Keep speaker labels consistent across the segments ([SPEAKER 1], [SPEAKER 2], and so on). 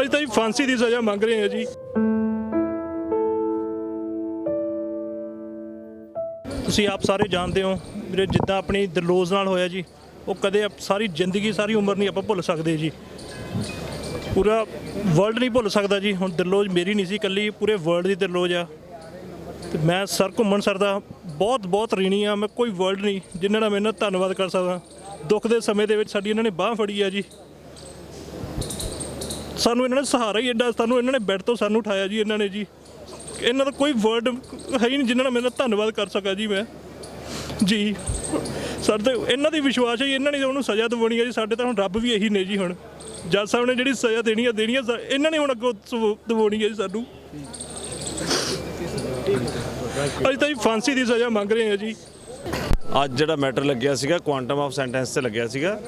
[SPEAKER 1] ਅਸੀਂ ਤਾਂ ਜੀ ਫਾਂਸੀ ਦੀ ਸਜ਼ਾ ਮੰਗ ਰਹੇ ਹਾਂ ਜੀ। ਤੁਸੀਂ ਆਪ ਸਾਰੇ ਜਾਣਦੇ ਹੋ, ਵੀਰੇ ਜਿੱਦਾਂ ਆਪਣੀ ਦਰਲੋਜ਼ ਨਾਲ ਹੋਇਆ ਜੀ, ਉਹ ਕਦੇ ਆਪ- ਸਾਰੀ ਜ਼ਿੰਦਗੀ, ਸਾਰੀ ਉਮਰ ਨਹੀਂ ਆਪਾਂ ਭੁੱਲ ਸਕਦੇ ਜੀ। ਪੂਰਾ ਵਰਲਡ ਨਹੀਂ ਭੁੱਲ ਸਕਦਾ ਜੀ, ਹੁਣ ਦਰਲੋਜ਼ ਮੇਰੀ ਨਹੀਂ ਸੀ ਇਕੱਲੀ, ਪੂਰੇ ਵਰਲਡ ਦੀ ਦਰਲੋਜ਼ ਆ। ਤੇ ਮੈਂ ਸਰ ਘੁੰਮਣ ਸਰ ਦਾ ਬਹੁਤ ਬਹੁਤ ਰੀਣੀ ਆ, ਮੈਂ ਕੋਈ ਵਰਲਡ ਨਹੀਂ, ਜਿਨ੍ਹਾਂ ਦਾ ਮੈਂ ਇਹਨਾਂ ਧੰਨਵਾਦ ਕਰ ਸਕਦਾ। ਦੁੱਖ ਦੇ ਸਮੇਂ ਦੇ ਵਿੱਚ ਸਾਡੀ ਇਹਨਾਂ ਨੇ ਬਾਹ ਫੜੀ ਆ ਜੀ। ਸਾਨੂੰ ਇਹਨਾਂ ਨੇ ਸਹਾਰਾ ਹੀ ਐਡਾ ਸਾਨੂੰ ਇਹਨਾਂ ਨੇ ਬੈੱਡ ਤੋਂ ਸਾਨੂੰ ਉਠਾਇਆ ਜੀ ਇਹਨਾਂ ਨੇ ਜੀ। ਇਹਨਾਂ ਦਾ ਕੋਈ ਵਰਡ ਹੈ ਹੀ ਨਹੀਂ ਜਿਨ੍ਹਾਂ ਨਾਲ ਮੇਰਾ ਧੰਨਵਾਦ ਕਰ ਸਕਾਂ ਜੀ ਮੈਂ। ਜੀ ਸਰ ਤੇ ਇਹਨਾਂ ਦੀ ਵਿਸ਼ਵਾਸ ਹੈ ਜੀ, ਇਹਨਾਂ ਨੇ ਉਹਨੂੰ ਸਜ਼ਾ ਦਿਵਾਉਣੀ ਹੈ ਜੀ ਸਾਡੇ ਤਾਂ ਹੁਣ ਰੱਬ ਵੀ ਇਹੀ ਨੇ ਜੀ ਹੁਣ। ਜੱਜ ਸਾਹਿਬ ਨੇ ਜਿਹੜੀ ਸਜ਼ਾ ਦੇਣੀ ਹੈ ਦੇਣੀ ਹੈ ਸ- ਇਹਨਾਂ ਨੇ ਹੁਣ ਅੱਗੋਂ ਸਵ- ਦਿਵਾਉਣੀ ਹੈ ਜੀ ਸਾਨੂੰ। ਅਸੀਂ ਤਾਂ ਜੀ ਫਾਂਸੀ ਦੀ ਸਜ਼ਾ ਮੰਗ ਰਹੇ ਹਾਂ ਜੀ।
[SPEAKER 2] ਅੱਜ ਜਿਹੜਾ ਮੈਟਰ ਲੱਗਿਆ ਸੀਗਾ ਕੁਆਂਟਮ ਆਫ ਸੈਂਟੈਂਸ ਤੇ ਲੱਗਿਆ ਸੀਗਾ।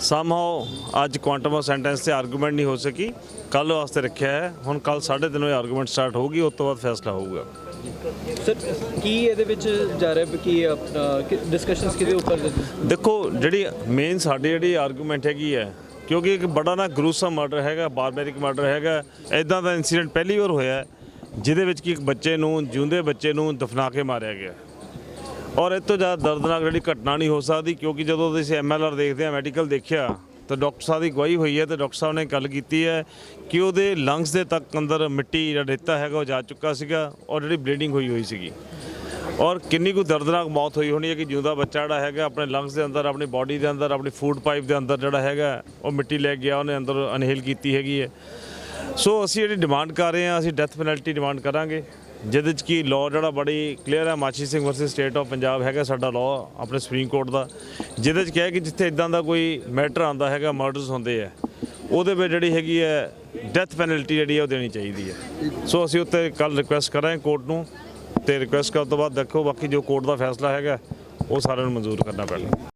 [SPEAKER 2] ਸਮਹਾਉ ਅੱਜ ਕੁਆਂਟਮ ਆਫ ਸੈਂਟੈਂਸ ਤੇ ਆਰਗੂਮੈਂਟ ਨਹੀਂ ਹੋ ਸਕੀ। ਕੱਲ ਵਾਸਤੇ ਰੱਖਿਆ ਹੈ। ਹੁਣ ਕੱਲ 3:30 ਵਜੇ ਆਰਗੂਮੈਂਟ ਸਟਾਰਟ ਹੋਊਗੀ ਉਸ ਤੋਂ ਬਾਅਦ ਫੈਸਲਾ ਹੋਊਗਾ।
[SPEAKER 3] ਸਰ ਕੀ ਇਹਦੇ ਵਿੱਚ ਜਾ ਰਿਹਾ ਕੀ ਡਿਸਕਸ਼ਨਸ ਕਿਹਦੇ ਉੱਪਰ
[SPEAKER 2] ਦੇਖੋ ਜਿਹੜੀ ਮੇਨ ਸਾਡੀ ਜਿਹੜੀ ਆਰਗੂਮੈਂਟ ਹੈਗੀ ਹੈ ਕਿਉਂਕਿ ਇੱਕ ਬੜਾ ਨਾ ਗਰੂਸਮ ਮਰਡਰ ਹੈਗਾ ਬਾਰਬੈਰਿਕ ਮਰਡਰ ਹੈਗਾ ਐਦਾਂ ਦਾ ਇਨਸੀਡੈਂਟ ਪਹਿਲੀ ਵਾਰ ਹੋਇਆ ਹੈ, ਜਿਹਦੇ ਵਿੱਚ ਕਿ ਇੱਕ ਬੱਚੇ ਨੂੰ ਜਿਉਂਦੇ ਬੱਚੇ ਨੂੰ ਦਫਨਾ ਕੇ ਮਾਰਿਆ ਗਿਆ। ਔਰ ਇਹ ਤੋਂ ਜ਼ਿਆਦਾ ਦਰਦਨਾਕ ਜਿਹੜੀ ਘਟਨਾ ਨਹੀਂ ਹੋ ਸਕਦੀ, ਕਿਉਂਕਿ ਜਦੋਂ ਤੁਸੀਂ ਐਮਐਲਆਰ ਦੇਖਦੇ ਆ, ਮੈਡੀਕਲ ਦੇਖਿਆ, ਤਾਂ ਡਾਕਟਰ ਸਾਹਿਬ ਦੀ ਗਵਾਹੀ ਹੋਈ ਹੈ ਤੇ ਡਾਕਟਰ ਸਾਹਿਬ ਨੇ ਗੱਲ ਕੀਤੀ ਹੈ ਕਿ ਉਹਦੇ ਲੰਗਸ ਦੇ ਤੱਕ ਅੰਦਰ ਮਿੱਟੀ ਜਿਹੜਾ ਰੇਤਾ ਹੈਗਾ ਉਹ ਜਾ ਚੁੱਕਾ ਸੀਗਾ ਔਰ ਜਿਹੜੀ ਬਲੀਡਿੰਗ ਹੋਈ ਹੋਈ ਸੀਗੀ। ਔਰ ਕਿੰਨੀ ਕੁ ਦਰਦਨਾਕ ਮੌਤ ਹੋਈ ਹੋਣੀ ਹੈ ਕਿ ਜਿਉਂਦਾ ਬੱਚਾ ਜਿਹੜਾ ਹੈਗਾ ਆਪਣੇ ਲੰਗਸ ਦੇ ਅੰਦਰ, ਆਪਣੀ ਬਾਡੀ ਦੇ ਅੰਦਰ, ਆਪਣੀ ਫੂਡ ਪਾਈਪ ਦੇ ਅੰਦਰ ਜਿਹੜਾ ਹੈਗਾ, ਉਹ ਮਿੱਟੀ ਲੈ ਗਿਆ, ਉਹਨੇ ਅੰਦਰ ਅਨਹੇਲ ਕੀਤੀ ਹੈਗੀ ਹੈ। ਸੋ ਅਸੀਂ ਜਿਹੜੀ ਡਿਮਾਂਡ ਕਰ ਰਹੇ ਹਾਂ, ਅਸੀਂ ਡੈਥ ਪੈਨਲਟੀ ਡਿਮਾਂਡ ਕਰਾਂਗੇ। ਜਿਹਦੇ ਚ ਕੀ ਲਾਅ ਜਿਹੜਾ ਬੜੀ ਕਲੀਅਰ ਹੈ Machhi Singh versus state of Punjab ਹੈਗਾ ਸਾਡਾ ਲਾਅ ਆਪਣੇ ਸੁਪਰੀਮ ਕੋਰਟ ਦਾ। ਜਿਹਦੇ ਚ ਕਿਹਾ ਕਿ ਜਿੱਥੇ ਇਦਾਂ ਦਾ ਕੋਈ ਮੈਟਰ ਆਂਦਾ ਹੈਗਾ ਮਰਡਰਸ ਹੁੰਦੇ ਆ, ਉਹਦੇ ਵਿੱਚ ਜਿਹੜੀ ਹੈਗੀ ਹੈ ਡੈਥ ਪੈਨਲਟੀ ਜਿਹੜੀ ਹੈ ਉਹ ਦੇਣੀ ਚਾਹੀਦੀ ਹੈ ਸੋ ਅਸੀਂ ਉੱਤੇ ਕੱਲ ਰਿਕੁਐਸਟ ਕਰਾਂਗੇ ਕੋਰਟ ਨੂੰ, ਤੇ ਰਿਕੁਐਸਟ ਕਰਨ ਤੋਂ ਬਾਅਦ ਦੇਖੋ ਬਾਕੀ ਜੋ ਕੋਰਟ ਦਾ ਫੈਸਲਾ ਹੈਗਾ, ਉਹ ਸਾਰਿਆਂ ਨੂੰ ਮਨਜ਼ੂਰ ਕਰਨਾ ਪੈਣਾ।